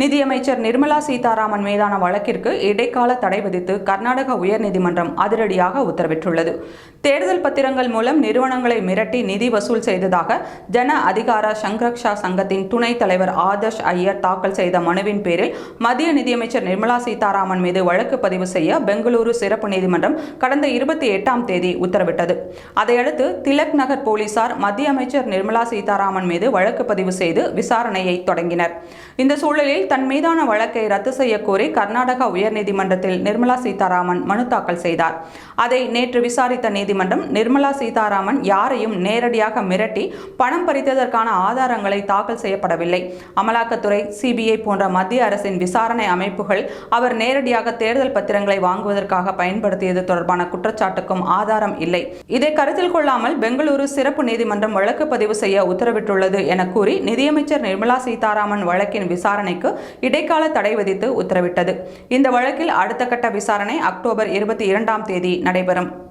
நிதியமைச்சர் நிர்மலா சீதாராமன் மீதான வழக்கிற்கு இடைக்கால தடை விதித்து கர்நாடக உயர்நீதிமன்றம் அதிரடியாக உத்தரவிட்டுள்ளது. தேர்தல் பத்திரங்கள் மூலம் நிறுவனங்களை மிரட்டி நிதி வசூல் செய்ததாக ஜன அதிகார சங்கரக்ஷா சங்கத்தின் துணைத் தலைவர் ஆதர்ஷ் ஐயர் தாக்கல் செய்த மனுவின் பேரில் மத்திய நிதியமைச்சர் நிர்மலா சீதாராமன் மீது வழக்கு பதிவு செய்ய பெங்களூரு சிறப்பு நீதிமன்றம் கடந்த இருபத்தி எட்டாம் தேதி உத்தரவிட்டது. அதையடுத்து திலக் நகர் போலீசார் மத்திய அமைச்சர் நிர்மலா சீதாராமன் மீது வழக்கு பதிவு செய்து விசாரணையை தொடங்கினர். இந்த சூழலில் தன் மீதான வழக்கை ரத்து செய்யக்கோரி கோரி கர்நாடகா உயர்நீதிமன்றத்தில் நிர்மலா சீதாராமன் மனு தாக்கல் செய்தார். அதை நேற்று விசாரித்த நீதிமன்றம் நிர்மலா சீதாராமன் யாரையும் நேரடியாக மிரட்டி பணம் பறித்ததற்கான ஆதாரங்களை தாக்கல் செய்யப்படவில்லை. அமலாக்கத்துறை சிபிஐ போன்ற மத்திய அரசின் விசாரணை அமைப்புகள் அவர் நேரடியாக தேர்தல் பத்திரங்களை வாங்குவதற்காக பயன்படுத்தியது தொடர்பான குற்றச்சாட்டுக்கும் ஆதாரம் இல்லை. இதை கருத்தில் கொள்ளாமல் பெங்களூரு சிறப்பு நீதிமன்றம் வழக்கு பதிவு செய்ய உத்தரவிட்டுள்ளது என கூறி நிதியமைச்சர் நிர்மலா சீதாராமன் வழக்கின் விசாரணைக்கு விசாரணைக்கு இடைக்கால தடை விதித்து உத்தரவிட்டது. இந்த வழக்கில் அடுத்த கட்ட விசாரணை அக்டோபர் இருபத்தி இரண்டாம் தேதி நடைபெறும்.